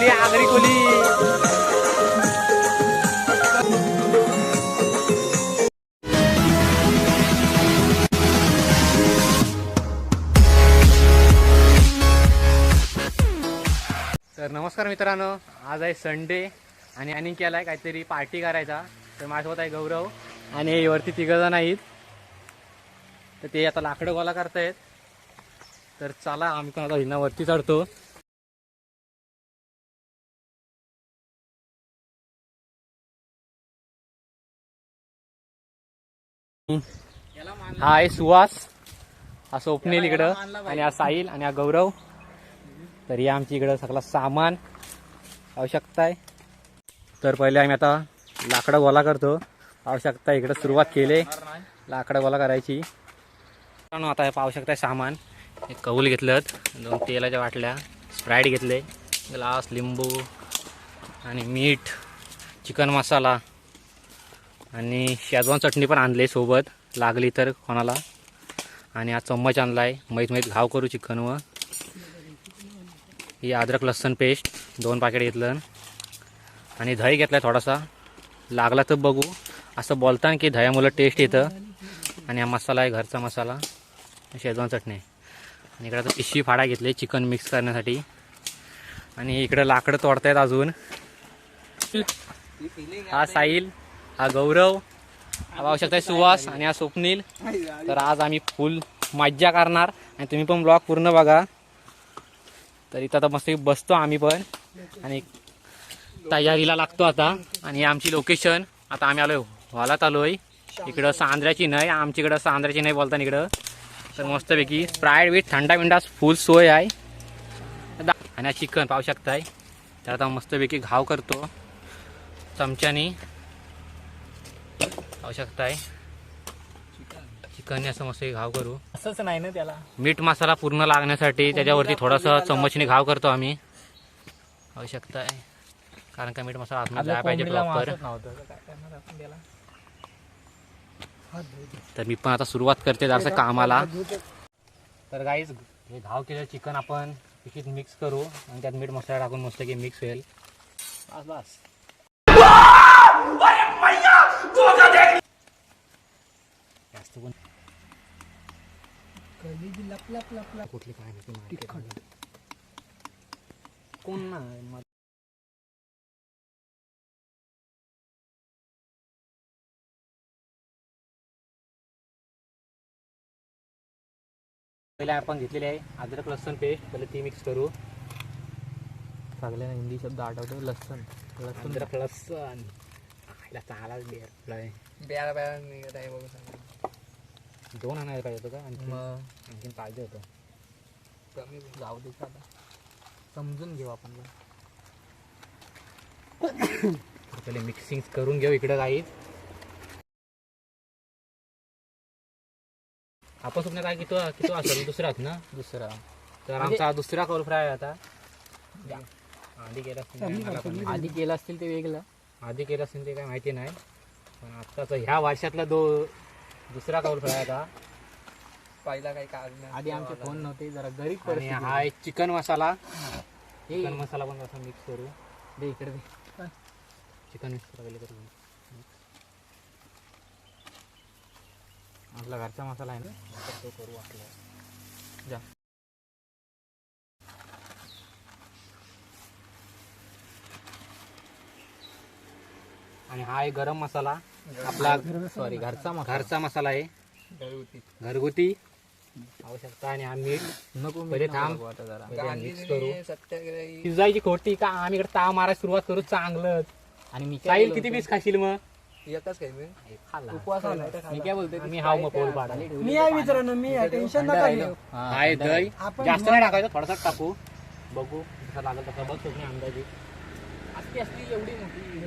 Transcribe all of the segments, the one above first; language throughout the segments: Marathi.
आपली आगरी कोली. तर नमस्कार मित्रांनो आज आहे संडे आणि आणि केलाय काहीतरी पार्टी करायचा. तर माझ्यासोबत आहे गौरव आणि वरती तिघ जण आहेत. तर ते आता लाकडं गोला करतायत. तर चला आम्ही पण आता हिना वरती चढतो. हा आहे सुहास हा स्वप्नील इकडं आणि हा साहिल आणि हा गौरव. तर या आमच्या इकडं सगळं सामान आवश्यकता आहे. तर पहिले आम्ही आता लाकडं गोला करतो. आवश्यकता इकडं सुरुवात केली. लाकडं गोला करायची. आता हे पाहू शकताय सामान. एक कौल घेतलं दोन तेलाच्या बाटल्या स्प्राईट घेतले. ग्लास लिंबू आणि मीठ चिकन मसाला. आणि शेजवान चटणी पण आणली सोबत. लागली तर कोणाला. आणि हा चम्मच आणला आहे मैत मैत घाव करू चिकनवर ही अद्रक लसण पेस्ट. दोन पाकिट घेतलं. आणि दही घेतला थोडासा. लागला तर बघू. असं बोलताना की दह्यामुळं टेस्ट येतं. आणि हा मसाला आहे घरचा मसाला. शेजवान चटणी. आणि इकडं आता पिशवी फाडा घेतली चिकन मिक्स करण्यासाठी. आणि इकडं लाकडं तोडतायत अजून. हा साईल हा गौरव हा पाहू शकताय सुहास आणि हा स्वप्नील. तर आज आम्ही फुल मज्जा करणार आणि तुम्ही पण ब्लॉग पूर्ण बघा. तर इथं आता मस्त बसतो आम्ही पण. आणि तयारीला लागतो आता. आणि आमची लोकेशन आता आम्ही आलोय हॉलात आलोय. इकडं सांद्र्याची नाही आमच्याकडं सांद्र्याची नाही बोलता इकडं. तर मस्तपैकी स्प्राईड विथ थंडा विंडा फुल सोय आहे. आणि चिकन पाहू शकताय. तर आता मस्तपैकी घाव करतो. चमच्यानी. पाहू शकताय चिकनने असं मस्त घाव करू. असंच नाही ना त्याला. मीठ मसाला पूर्ण लागण्यासाठी त्याच्यावरती थोडासा चम्मचने घाव करतो आम्ही. पाहू शकताय कारण का मीठ मसाला आतमध्ये जायला पाहिजे प्रॉपर तर मी पण आता सुरुवात करते जरासं कामाला. तर गाईज हे घाव केलेलं चिकन आपण पिशीत मिक्स करू आणि त्यात मीठ मसाला टाकून मस्त की मिक्स होईल. बस बस. जास्त पण लप लप लप लप. कुठली काय नाही कोण नाही पहिले आपण घेतलेली आहे अद्रक लसूण पेस्ट पहिले ती मिक्स करू. सगळ्यांना हिंदी शब्द आठवतो लसूण. लसूण. अद्रक लसूण. चांगलाच बेरलाय ब्याला ब्याला निघत आहे बघू सांगा दोन आणायला पाहिजे होतं का? आणखी मग? आणखीन पाहिजे होतं. कमी जाऊ दे आता. समजून घेऊ आपण पण. पहिले मिक्सिंग करून घेऊ इकडं काही. आपण स्वप्न काय किती किती असेल दुसराच ना? दुसरा. तर आमचा दुसरा कॉल फ्राय आहे आता. आधी केला असेल काय मला पण. आधी केलं असतील ते वेगळं. आधी केलं असेल ते काय माहिती नाही. पण आत्ताचा ह्या वर्षातला दो दुसरा कॉल फ्राय आता. पहिला काही कारण आधी आमचे फोन नव्हते जरा गरीब आणि परिस्थिती हा आहे चिकन मसाला. हे. चिकन मसाला पण असा मिक्स करू. दे इकडे दे. चिकन मिक्स करायला करू आपला घरचा मसाला आहे ना? तर तो करू आपला. जा. आणि हा आहे गरम मसाला. आपला सॉरी घरचा मग घरचा मसाला आहे. घरगुती. आवश्यकता आणि हा मीठ नको पहिले थांब. पहिले मिक्स करू. सत्याग्रही शिजायची खोटी का? आम्ही इकडे ताव मारायला सुरुवात करू चांगलं आणि मी काय साहिल? किती पीस खाशील मग? एकच काही मी. खाल्ला. उपवास मी काय बोलतोय? मी हाव मग पोल पाडा मी आहे मित्रांनो मी आहे. टेन्शन नका घेऊ. हाय दही आपण जास्त नाही टाकायचं थोडासा टाकू. बघू जसा लागेल तसा बघ तुम्ही अंदाजे. असती असती एवढी मोठी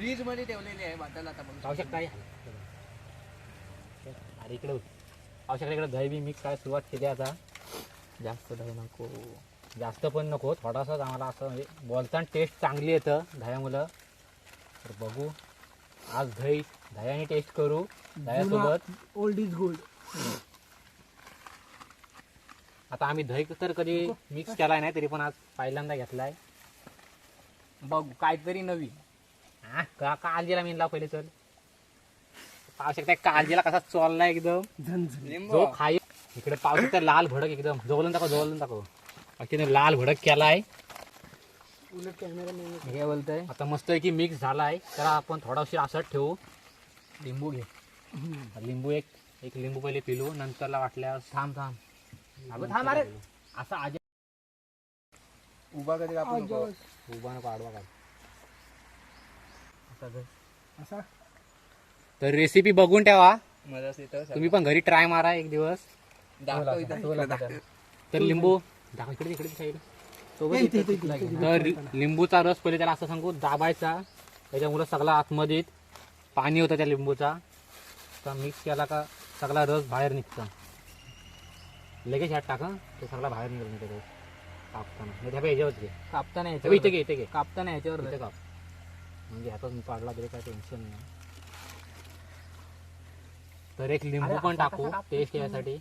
फ्रीजमध्ये ठेवलेली आहे वाटायला आता बघू आवश्यक काय अरे इकडे आवश्यक इकडे दही बी मिक्स करायला सुरुवात केली आता. जास्त दही नको. जास्त पण नको थोडासाच आम्हाला असं म्हणजे बोलताना टेस्ट चांगली येतं दह्यामुळं. तर बघू. आज दही दह्याने टेस्ट करू दह्यासोबत. ओल्ड इज गोल्ड आता आम्ही दही तर कधी मिक्स केलाय नाही तरी पण आज पहिल्यांदा घेतलाय. बघ काहीतरी नवीन. हा, का काळजीला मी लाव पहिले चल. पाहू शकता काळजीला कसा चोललाय एकदम. लिंबू जो खाई इकडे पाहू शकता लाल भडक एकदम. जवळून दाखव जवळून दाखव. बाकी लाल भडक केलाय. उलट कॅमेरा हे काय बोलतोय. आता मस्त की मिक्स झालाय. तर आपण थोडा उशीर असंच ठेवू. लिंबू घे. लिंबू एक एक लिंबू पहिले पिलू नंतरला वाटल्यास थांब थांब. अगं थांब अरे. असा आज उभा कधी कापू नको. उभा नको आडवा काढ. असा धर. असा? तर रेसिपी बघून ठेवा. मजा येतं तुम्ही पण घरी ट्राय मारा एक दिवस. दाखव इथं. इकडे दाखव. तर लिंबू दाखव इकडे इकडे साईड इथे- इथे- इथे- इथे. तर लिंबूचा रस पहिले त्याला असं सांगू दाबायचा. त्याच्यामुळे सगळा आतमध्ये पाणी होतं त्या लिंबूचा. तर मिक्स केला का सगळा रस बाहेर निघतं. लगेच ह्यात टाका तो सगळा बाहेर रस कापताना. नाही त्या ह्याच्यावर घे. कापताना हे याच्यावर इथे घे इथे घे. कापताना याच्यावर इथे धर. काप. म्हणजे ह्यातच मी पाडला तरी काय टेन्शन नाही. तर एक लिंबू पण टाकू टेस्ट? यासाठी.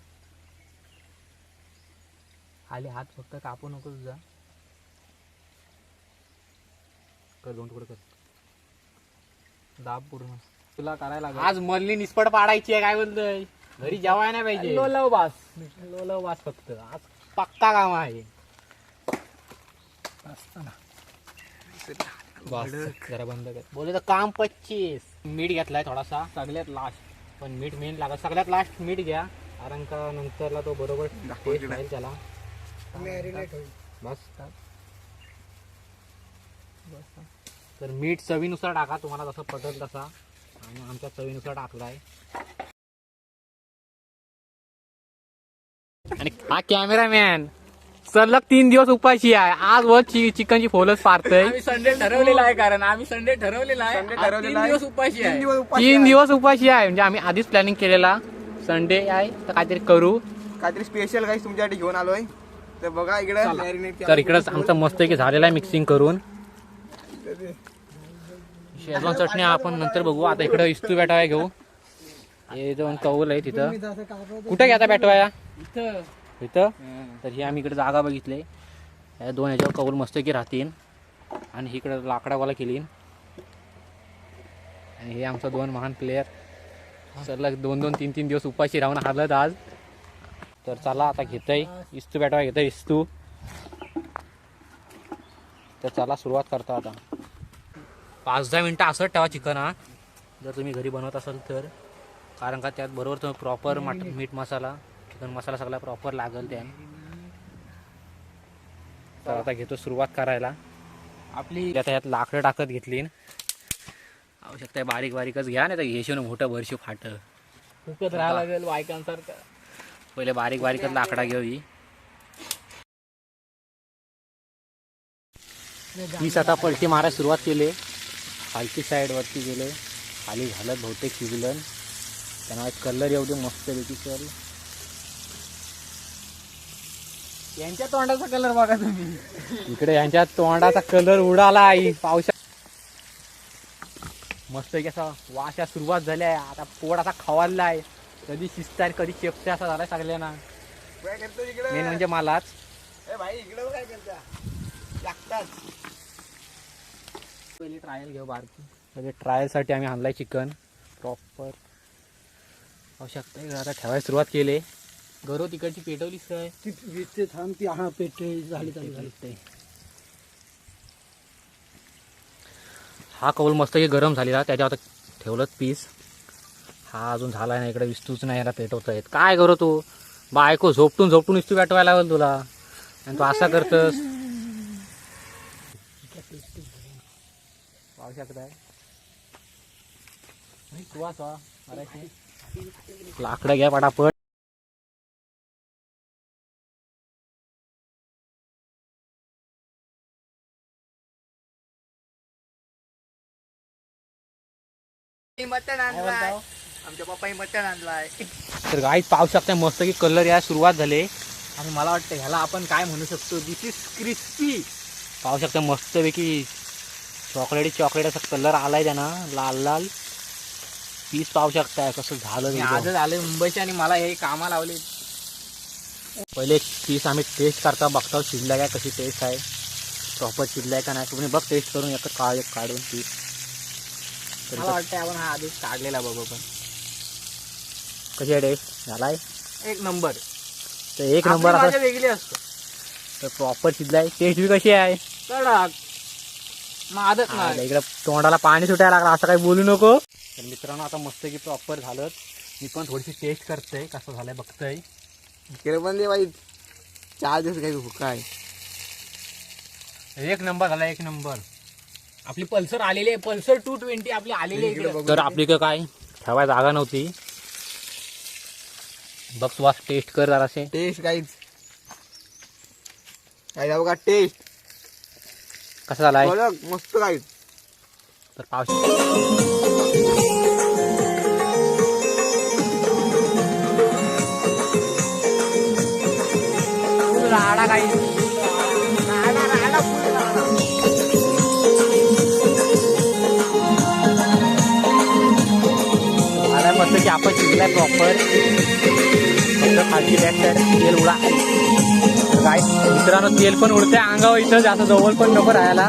खाली हात फक्त कापू नको तुझा. कर दोन तुकडे कर. दाब पूर्ण. तुला करायला लागेल. आज मल्ली निस्पट पाडायची आहे काय बोलतोय? घरी जेवाय नाही पाहिजे. लो लव बास. लोलं वास फक्त. आज पक्का काम आहे. असताना. बस जरा बंद कर. बोले तर काम पच्चीस. मीठ घेतलाय थोडासा सगळ्यात लास्ट पण मीठ मेन लागत सगळ्यात लास्ट मीठ घ्या. कारण का नंतरला तो बरोबर टेस्ट राहील त्याला. होईल. बस तर मीठ चवीनुसार टाका. तुम्हाला जसं पटेल तसा. आणि आमच्या चवीनुसार टाकलाय. आणि हा कॅमेरामॅन सलग तीन दिवस उपाशी आहे. आज व चि- चिकनची फोलच पारतय आम्ही संडे ठरवलेला आहे कारण आम्ही संडे ठरवलेला आहे. तीन ठरवलेला आहे. दिवस उपाशी तीन आहे. दिवस उपाशी तीन आहे. दिवस उपाशी आहे. म्हणजे आम्ही आधीच प्लॅनिंग केलेला. संडे आहे तर काहीतरी करू. काहीतरी स्पेशल काही तुमच्यासाठी घेऊन आलोय. तर बघा इकडे. marinate तर इकडंच आमचं मस्त की झालेला आहे मिक्सिंग करून. शेजवान चटणी आपण नंतर बघू. आता इकडं इस्तू बॅटवाया घेऊ. हे दोन कौल आहे तिथं. कुठे घ्या बॅटवाया? इथं. इथं. तर ही आम्ही इकडे जागा बघितली. या दोन ह्याच्यावर कौल मस्त की राहतील. आणि इकडं लाकडावाला केली आणि हे आमचा दोन महान प्लेयर सलग दोन दोन तीन तीन दिवस उपाशी राहून हारलत आज. तर चला आता घेतोय. इस्तू बॅटवा घेतोय इस्तू. तर चला सुरुवात करतो आता. पाच दहा मिनटं असंच ठेवा चिकन हा. जर तुम्ही घरी बनवत असाल तर. कारण का त्यात बरोबर तुम्ही प्रॉपर मट मीठ मसाला. चिकन मसाला सगळा प्रॉपर लागेल त्या तर आता घेतो सुरुवात करायला. आपली आता ह्यात लाकडं टाकत घेतली आवश्यकता आहे बारीक बारीकच घ्या नाही तर घेशील मोठं भरशी फाट. फुकत राहायला लागेल बायकांसारखं. पहिले बारीक बारीकच लाकडा घेऊ ही. मीच आता पलटी मारायला सुरुवात केली. खालची साईड वरती गेले. खाली झालं बहुतेक शिजलं. त्यांना कलर एवढे मस्त पैकी चल. यांच्या तोंडाचा कलर बघा तुम्ही. इकडे यांच्या तोंडाचा कलर उडाला आई. पावसा मस्त पैकी असा वाशा सुरुवात झाली आहे आता पोट असा खवायला आहे कधी शिजताय कधी चेपते असा झालाय सगळ्यांना. मेन म्हणजे मलाच. पहिली ट्रायल घेऊ बारकी. म्हणजे ट्रायलसाठी आम्ही आणलाय चिकन प्रॉपर आवश्यकता आता ठेवायला सुरुवात केली. गरो तिकडची पेटवलीस काय? ती थांब ती हा पेटे झाली चालू झाली. हा कौल मस्त की गरम झालेला त्याच्यावर आता ठेवलं पीस. हा अजून झाला नाही इकडे विस्तूच नाही याला पेटवता येत काय करू तू? बायको झोपटून झोपटून विस्तू पेटवायला लागेल तुला. आणि तू असा करतस. सुवास वा मराठी. लाकडं घ्या पटापट. मटण आणलाय. आमच्या पप्पाही मटण आणलाय. तर गाईत पाहू शकता मस्त की कलर या सुरुवात झाले. आणि मला वाटतं ह्याला आपण काय म्हणू शकतो? दिस इज क्रिस्पी पाहू शकता मस्तपैकी चॉकलेटी चॉकलेट असा कलर आलाय त्यांना. लाल लाल. पीस पाहू शकताय कसं झालं. आजच आले मुंबईचे आणि मला हे कामा लावले. पहिले एक पीस आम्ही टेस्ट करता बघतो शिजला काय कशी टेस्ट आहे? प्रॉपर शिजलाय का नाही? तुम्ही बघ टेस्ट करून एक का एक काढून पीस. तरी मला वाटतं आपण हा आधीच काढलेला बघू पण कशी आहे टेस्ट झालाय? एक नंबर. तर एक नंबर आपली असं भाजी वेगळी असतो. तर प्रॉपर शिजलाय. टेस्ट बी कशी आहे? कडक. मादत आता नाही. इकडे तोंडाला पाणी सुटायला लागलं असं काही बोलू नको. तर मित्रांनो आता मस्त की प्रॉपर झालं. मी पण थोडीशी टेस्ट करतोय कसं झालंय बघतोय. ते बाई. चार दिवस काही भुका आहे. एक नंबर झाला एक नंबर. आपली पल्सर आलेली आहे पल्सर टू ट्वेंटी आपली आलेली आहे इकडे. तर आपली इकडं काय? ठेवाय जागा नव्हती. बघ सुवास टेस्ट कर जरासे टेस्ट काहीच काय बघा टेस्ट कसा झालाय? कडक मस्त काहीच तर पावशी. राडा काही राडा राडा की आपण शिजलाय प्रॉपर खालची बॅक साईड तेल उडा तर काय मित्रांनो तेल पण उडते अंगावर इथं जास्त जवळ पण नको राहायला.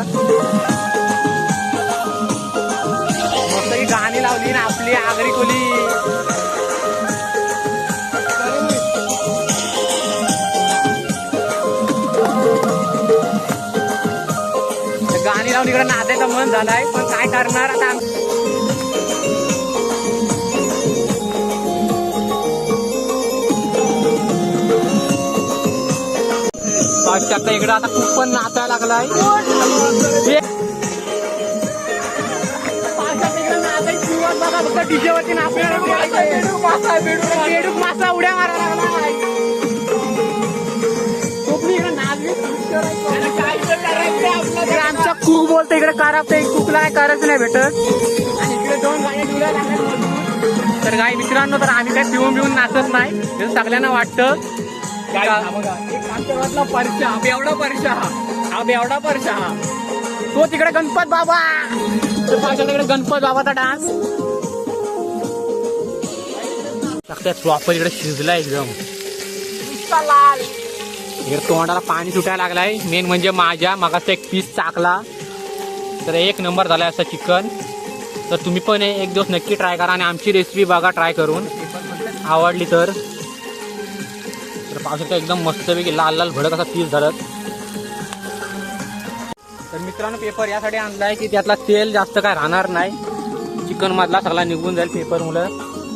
मस्त ही गाणी लावली ना आपली आगरी कोली गाणी लावून इकडे नाचायचं मन झालंय पण काय करणार आता टक्का इकडे आता खूप पण नाचायला लागलाय. हे- डीजेवरती बेडूक मासा उड्या मारायला लागलाय कोकणी इकडे आमचा कूक बोलतो इकडे एक कुकला काय करायचं नाही भेटत. आणि इकडे दोन गाड्या तर काही मित्रांनो तर आम्ही काय पिऊन पिऊन नाचत नाही. सगळ्यांना वाटतं. काय परशा. बेवडा परशा. हा बेवडा परशा. हा तो तिकडे गणपत बाबा. तिकडे गणपत बाबाचा डान्स. प्रॉपर इकडे शिजला एकदम. इकडे तोंडाला पाणी सुटायला लागलाय. मेन म्हणजे माझ्या मागाचा एक पीस चाकला. तर एक नंबर झालाय असं चिकन तर तुम्ही पण एक दिवस नक्की ट्राय करा आणि आमची रेसिपी बघा ट्राय करून. आवडली तर. तर पावसाचा एकदम मस्तपैकी लाल लाल भडक असा पीस झालं तर मित्रांनो पेपर यासाठी आणलाय की त्यातला तेल जास्त काय राहणार नाही. चिकन मधला सगळा निघून जाईल पेपर मुलं.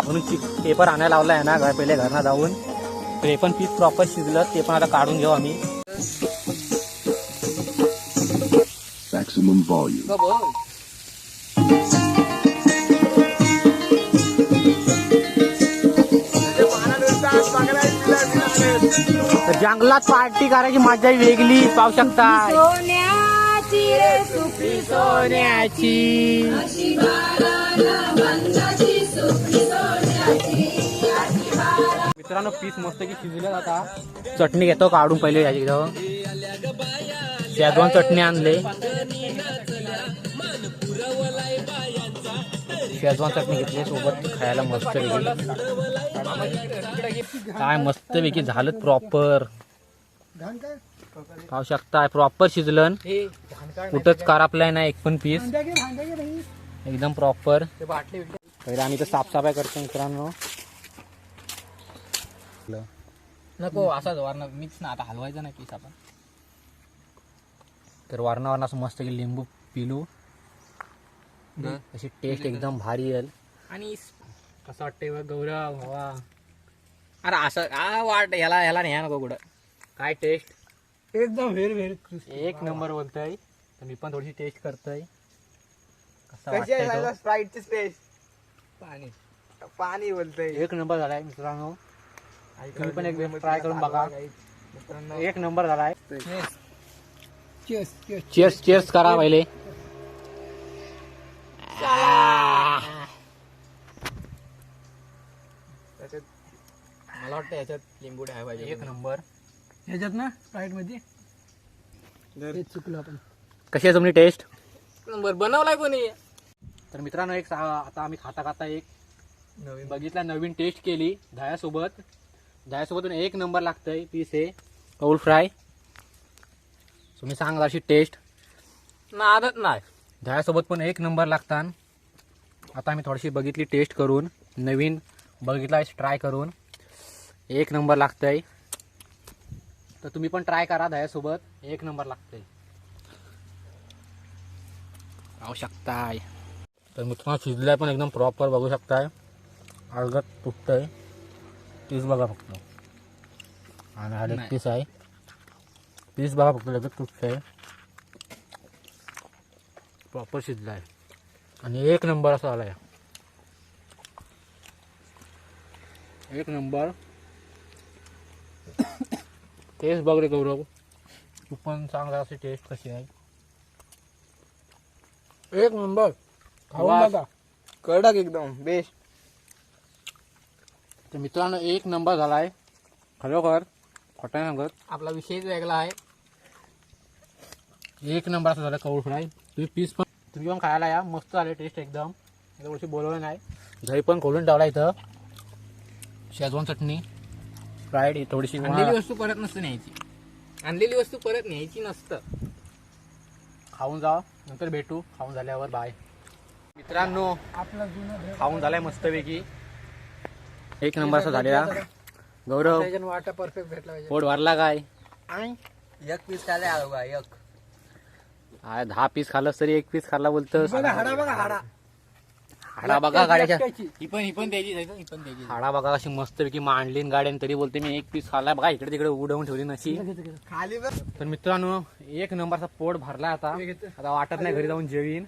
म्हणून चिक पेपर आणायला लावलाय ना घर पहिले घरना जाऊन. तर हे पण पीस प्रॉपर शिजलं ते पण आता काढून घेऊ आम्ही. Maximum जंगलात पार्टी करायची मजा वेगळी पाहू शकता. सोन्याची रे सुपी सोन्याची. मित्रांनो पीस मस्त की शिजले आता. चटणी घेतो काढून पहिले याची दोन चटणी आणले. शेजवान चटणी घेतली सोबत खायला मस्त पैकी. काय मस्त पैकी झालं प्रॉपर पाहू शकता प्रॉपर शिजलन कुठंच करापलाय नाही एक पण पीस एकदम प्रॉपर पहिले आम्ही तर साफसफाई करतो मित्रांनो. नको असाच वारणं मिक्स ना आता हलवायचं नाही पीस आपण. तर वारणा वारणा असं मस्त की लिंबू पिलू. अशी टेस्ट एकदम भारी येईल आणि कसं वाटतंय बघ गौरव हवा अरे असं आ वाट याला याला नाही नको कुठं काय टेस्ट एकदम व्हेरी व्हेरी एक नंबर बोलतोय. तर मी पण थोडीशी टेस्ट करतोय. कसा? स्प्राईटची स्पेस पाणी. पाणी बोलतोय. एक नंबर झालाय मित्रांनो. तुम्ही पण एक वेळ try करून बघा. मित्रांनो. एक नंबर झालाय. चेअर्स चेअर्स करा पहिले. वाटतं याच्यात लिंबू ठेवायला पाहिजे एक नंबर. ह्याच्यात ना स्प्राईटमध्ये चुकलं आपण. कशी आहे तुमची टेस्ट नंबर. बनवलाय कोणी? तर मित्रांनो एक सा- आता आम्ही खाता खाता एक नवीन. बघितला नवीन टेस्ट केली दह्यासोबत. दह्यासोबत एक नंबर लागतंय पीस हे. कौल फ्राय? तुम्ही सांगा अशी टेस्ट नादत नाही. दह्यासोबत पण एक नंबर लागतात आता आम्ही थोडीशी बघितली टेस्ट करून नवीन बघितला ट्राय करून. एक नंबर लागतंय. तर तुम्ही पण ट्राय करा दह्यासोबत. एक नंबर लागतंय. पाहू शकताय. तर मित्रांनो शिजलाय पण एकदम प्रॉपर बघू शकताय. अर्घत तुटतंय पीस बघा फक्त. आणि हा. पीस आहे. पीस बघा फक्त लगेच तुटतंय प्रॉपर शिजलाय. आणि एक नंबर असा आलाय. एक नंबर. टेस्ट बघ रे गौरव तू पण सांग अशी टेस्ट कशी आहे. एक नंबर. खाऊन वास. बघा. कडक एकदम बेस्ट तर मित्रांनो एक नंबर झालाय खरोखर खोटा नाही सांगत. आपला विषयच वेगळा आहे. एक नंबर असं झालं कौळ फ्राय. तुम्ही पीस पण तुम्ही पण खायला या. मस्त आले टेस्ट एकदम. थोडीशी बोलवलं नाही. दही पण खोलून ठेवला इथं. शेजवान चटणी. फ्राईड थोडीशी आणलेली वस्तू परत नसतं न्यायची. आणलेली वस्तू परत न्यायची नसतं. खाऊन जा नंतर भेटू. खाऊन झाल्यावर बाय मित्रांनो खाऊन झालाय मस्तपैकी. एक नंबर असा झालेला. गौरव वाटा परफेक्ट भेटला पोट भरला काय? एक पीस काय आलो का एक दहा पीस खाल्लंस तरी एक पीस खाल्ला बोलतं हाडा बघा हाडा. हाडा बघा गाड्याच्या. ही पण ही पण द्यायची ही पण द्यायची. हाडा बघा कशी मस्तपैकी मांडली गाड्यान तरी बोलते मी एक पीस खाल्ला बघा इकडे तिकडे उडवून ठेवली नशी खाली तर मित्रांनो एक नंबरचा पोट भरला आता. आता वाटत नाही घरी जाऊन जेवीन.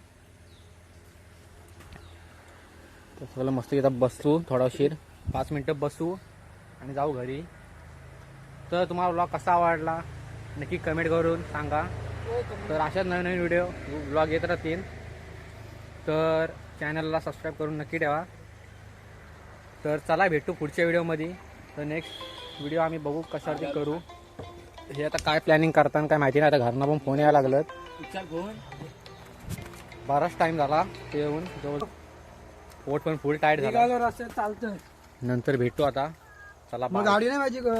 सगळं मस्त आता बसू थोडा उशीर. पाच मिनटं बसू आणि जाऊ घरी. तर तुम्हाला ब्लॉग कसा आवडला नक्की कमेंट करून सांगा. तर अशाच नवीन नवीन व्हिडिओ ब्लॉग येत राहतील. तर चॅनलला सबस्क्राईब करून नक्की ठेवा. तर चला भेटू पुढच्या व्हिडिओमध्ये. तर नेक्स्ट व्हिडिओ आम्ही बघू कशावरती करू. हे आता काय प्लॅनिंग करताना काय माहिती नाही. आता घरनं पण फोन यायला लागलं बराच टाइम झाला ते येऊन. जवळ पोट पण फुल टाईट झाला. चालतं नंतर भेटू आता. चला. गाडी नाही ग.